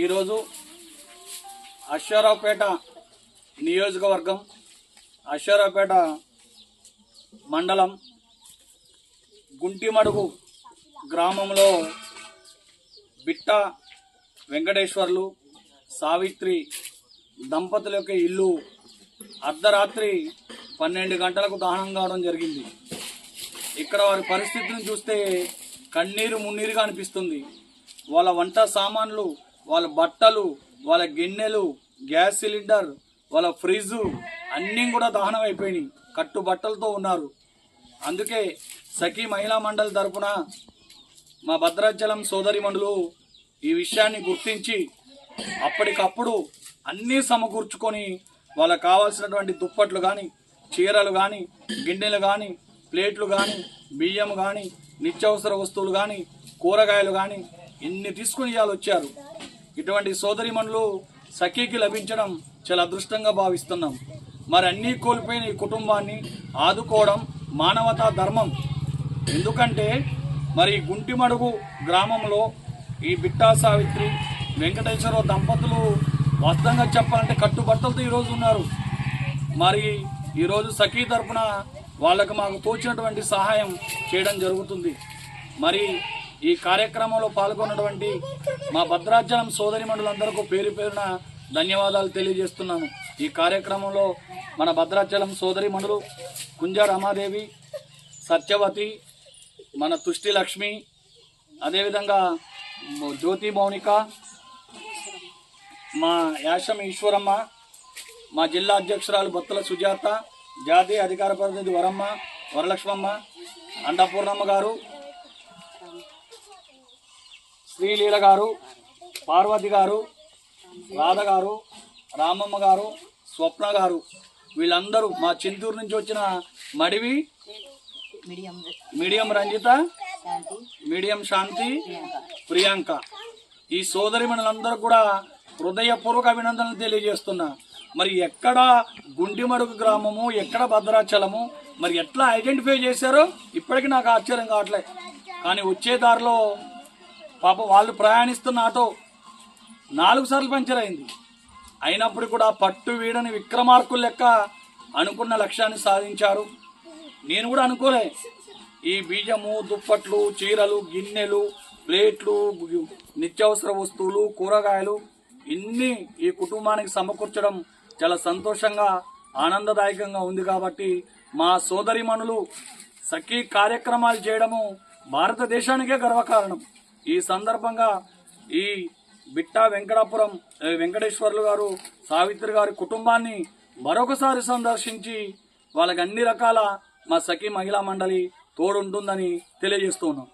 ఈరోజు అశ్వారావుపేట నియోజకవర్గం అశ్వారావుపేట మండలం గుంటిమడుగు గ్రామంలో బిట్ట వెంకటేశ్వర్లు సావిత్రి దంపతుల యొక్క ఇల్లు అర్ధరాత్రి పన్నెండు గంటలకు దహనం కావడం జరిగింది. ఇక్కడ వారి పరిస్థితిని చూస్తే కన్నీరు మున్నీరుగా అనిపిస్తుంది. వాళ్ళ వంట సామాన్లు వాళ్ళ బట్టలు వాళ్ళ గిన్నెలు గ్యాస్ సిలిండర్ వాళ్ళ ఫ్రిడ్జు అన్నీ కూడా దహనం అయిపోయినాయి కట్టు బట్టలతో ఉన్నారు. అందుకే సఖీ మహిళా మండలి తరపున మా భద్రాచలం సోదరిమణులు ఈ విషయాన్ని గుర్తించి అప్పటికప్పుడు అన్నీ సమకూర్చుకొని వాళ్ళకు కావాల్సినటువంటి దుప్పట్లు కానీ చీరలు కానీ గిన్నెలు కానీ ప్లేట్లు కానీ బియ్యం కానీ నిత్యావసర వస్తువులు కానీ కూరగాయలు కానీ ఇన్ని తీసుకుని ఇవాళ వచ్చారు ఇటువంటి సోదరిమణులు సఖీకి లభించడం చాలా అదృష్టంగా భావిస్తున్నాం. మరి అన్నీ కోల్పోయిన ఈ కుటుంబాన్ని ఆదుకోవడం మానవతా ధర్మం. ఎందుకంటే మరి గుంటిమడుగు గ్రామంలో ఈ బిట్టా సావిత్రి వెంకటేశ్వర దంపతులు వాస్తవంగా చెప్పాలంటే కట్టుబట్టలతో ఈరోజు ఉన్నారు. మరి ఈరోజు సఖీ తరపున వాళ్ళకు మాకు తోచినటువంటి సహాయం చేయడం జరుగుతుంది. మరి ఈ కార్యక్రమంలో పాల్గొన్నటువంటి మా భద్రాచలం సోదరి మండలందరికీ పేరు పేరున ధన్యవాదాలు తెలియజేస్తున్నాను ఈ కార్యక్రమంలో మన భద్రాచలం సోదరి మండలు కుంజ రమాదేవి సత్యవతి మన తుష్టి లక్ష్మి అదేవిధంగా జ్యోతి మౌనిక మా యాషం ఈశ్వరమ్మ మా జిల్లా అధ్యక్షురాలు బొత్తల సుజాత జాతీయ అధికార ప్రతినిధి వరమ్మ వరలక్ష్మమ్మ అండపూర్ణమ్మ గారు శ్రీలీల గారు పార్వతి గారు రాధ గారు రామమ్మ గారు స్వప్న గారు. వీళ్ళందరూ మా చింతూరు నుంచి వచ్చిన మడివి మీడియం రంజిత మీడియం శాంతి ప్రియాంక. ఈ సోదరి మనులందరూ కూడా హృదయపూర్వక అభినందనలు తెలియజేస్తున్నా. మరి ఎక్కడ గుండిమడుగు గ్రామము ఎక్కడ భద్రాచలము మరి ఎట్లా ఐడెంటిఫై చేశారో ఇప్పటికీ నాకు ఆశ్చర్యం కావట్లే. కానీ వచ్చే దారిలో పాప వాళ్ళు ప్రయాణిస్తున్న ఆటో నాలుగు సార్లు పంచర్ అయింది అయినప్పుడు కూడా పట్టు వీడని విక్రమార్కుల లెక్క అనుకున్న లక్ష్యాన్ని సాధించారు. నేను కూడా అనుకోలే. ఈ బీజము దుప్పట్లు చీరలు గిన్నెలు ప్లేట్లు నిత్యావసర వస్తువులు కూరగాయలు ఇన్ని ఈ కుటుంబానికి సమకూర్చడం చాలా సంతోషంగా ఆనందదాయకంగా ఉంది కాబట్టి మా సోదరిమణులు సఖీ కార్యక్రమాలు చేయడము భారతదేశానికే గర్వకారణం. ఈ సందర్భంగా ఈ బిట్టా వెంకటాపురం వెంకటేశ్వర్లు గారు సావిత్రి గారి కుటుంబాన్ని మరొకసారి సందర్శించి వాళ్ళకి అన్ని రకాల మా సఖీ మహిళా మండలి తోడుంటుందని తెలియజేస్తున్నాం